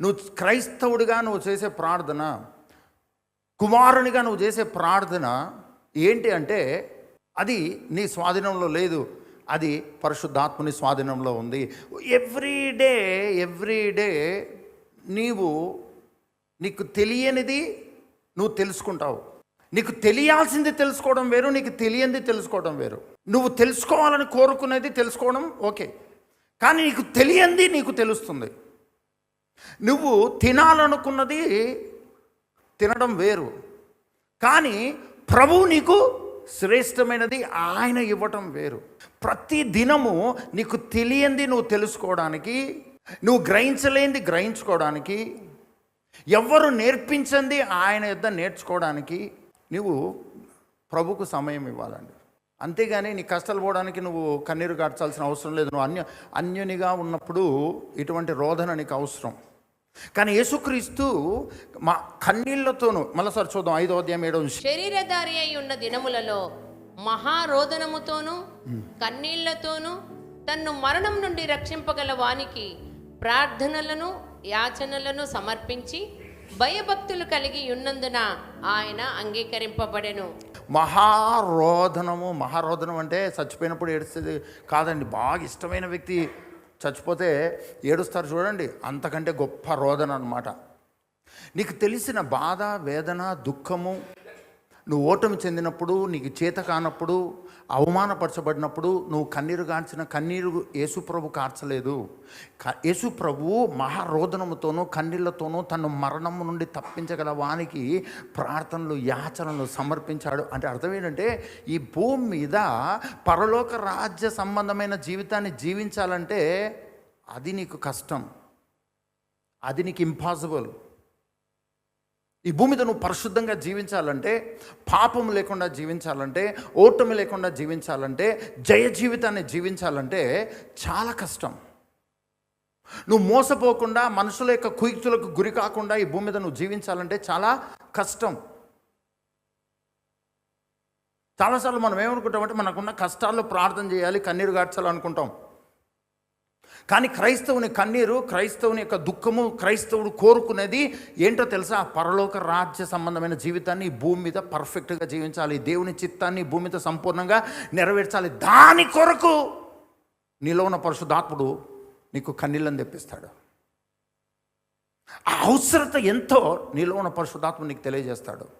నువ్వు క్రైస్తవుడిగా నువ్వు చేసే ప్రార్థన కుమారునిగా నువ్వు చేసే ప్రార్థన ఏంటి అంటే అది నీ స్వాధీనంలో లేదు. అది పరిశుద్ధాత్మని స్వాధీనంలో ఉంది. ఎవ్రీ డే ఎవ్రీ డే నీవు నీకు తెలియనిది నువ్వు తెలుసుకుంటావు. నీకు తెలియాల్సింది తెలుసుకోవడం వేరు నీకు తెలియంది తెలుసుకోవడం వేరు. నువ్వు తెలుసుకోవాలని కోరుకునేది తెలుసుకోవడం ఓకే. కానీ నీకు తెలియంది నీకు తెలుస్తుంది. నువ్వు తినాలనుకున్నది తినడం వేరు. కానీ ప్రభువు నీకు శ్రేష్టమైనది ఆయన ఇవ్వటం వేరు. ప్రతి దినము నీకు తెలియంది నువ్వు తెలుసుకోవడానికి నువ్వు గ్రహించలేనిది గ్రహించుకోవడానికి ఎవ్వరు నేర్పించింది ఆయన యుద్ధ నేర్చుకోవడానికి నువ్వు ప్రభుకు సమయం ఇవ్వాలండి. అంతేగాని నీ కష్టాలు పోవడానికి నువ్వు కన్నీరు గడచాల్సిన అవసరం లేదు. నువ్వు అన్య అన్యునిగా ఉన్నప్పుడు ఇటువంటి రోధన నీకు అవసరం. కానీ యేసుక్రీస్తు మా కన్నీళ్ళతోనూ మళ్ళీసారి చూద్దాం ఐదో అధ్యాయం ఏడో శరీరధారి అయి ఉన్న దినములలో మహారోదనముతోనూ కన్నీళ్ళతోనూ తన్ను మరణం నుండి రక్షింపగల వానికి ప్రార్థనలను యాచనలను సమర్పించి భయభక్తులు కలిగి ఉన్నందున ఆయన అంగీకరింపబడెను. మహారోధనము మహారోధనం అంటే చచ్చిపోయినప్పుడు ఏడుస్తుంది కాదండి బాగా ఇష్టమైన వ్యక్తి చచ్చిపోతే ఏడుస్తారు చూడండి అంతకంటే గొప్ప రోదన అనమాట నీకు తెలిసిన బాధ వేదన దుఃఖము నువ్వు ఓటమి చెందినప్పుడు నీకు చేత కానప్పుడు అవమానపరచబడినప్పుడు నువ్వు కన్నీరు కాల్చిన కన్నీరు యేసుప్రభు కార్చలేదు. యేసుప్రభు మహారోదనముతోనూ కన్నీళ్ళతోనూ తను మరణము నుండి తప్పించగల వానికి ప్రార్థనలు యాచనలు సమర్పించాడు. అంటే అర్థం ఏంటంటే ఈ భూమి మీద పరలోక రాజ్య సంబంధమైన జీవితాన్ని జీవించాలంటే అది నీకు కష్టం. అది నీకు ఇంపాసిబుల్ ఈ భూమి మీద నువ్వు పరిశుద్ధంగా జీవించాలంటే పాపం లేకుండా జీవించాలంటే ఓటమి లేకుండా జీవించాలంటే జయ జీవితాన్ని జీవించాలంటే చాలా కష్టం. నువ్వు మోసపోకుండా మనుషుల యొక్క కుయుక్తులకు గురి కాకుండా ఈ భూమి మీద నువ్వు జీవించాలంటే చాలా కష్టం. చాలాసార్లు మనం ఏమనుకుంటామంటే మనకున్న కష్టాల్లో ప్రార్థన చేయాలి కన్నీరు గార్చాలనుకుంటాం. కానీ క్రైస్తవుని కన్నీరు క్రైస్తవుని యొక్క దుఃఖము క్రైస్తవుడు కోరుకునేది ఏంటో తెలుసా? పరలోక రాజ్య సంబంధమైన జీవితాన్ని భూమి మీద పర్ఫెక్ట్గా జీవించాలి. దేవుని చిత్తాన్ని భూమి మీద సంపూర్ణంగా నెరవేర్చాలి. దాని కొరకు నీలో ఉన్న పరిశుద్ధాత్ముడు నీకు కన్నీళ్ళని తెప్పిస్తాడు. ఆ అవసరత ఎంతో నీలో ఉన్న పరిశుద్ధాత్మ నీకు తెలియజేస్తాడు.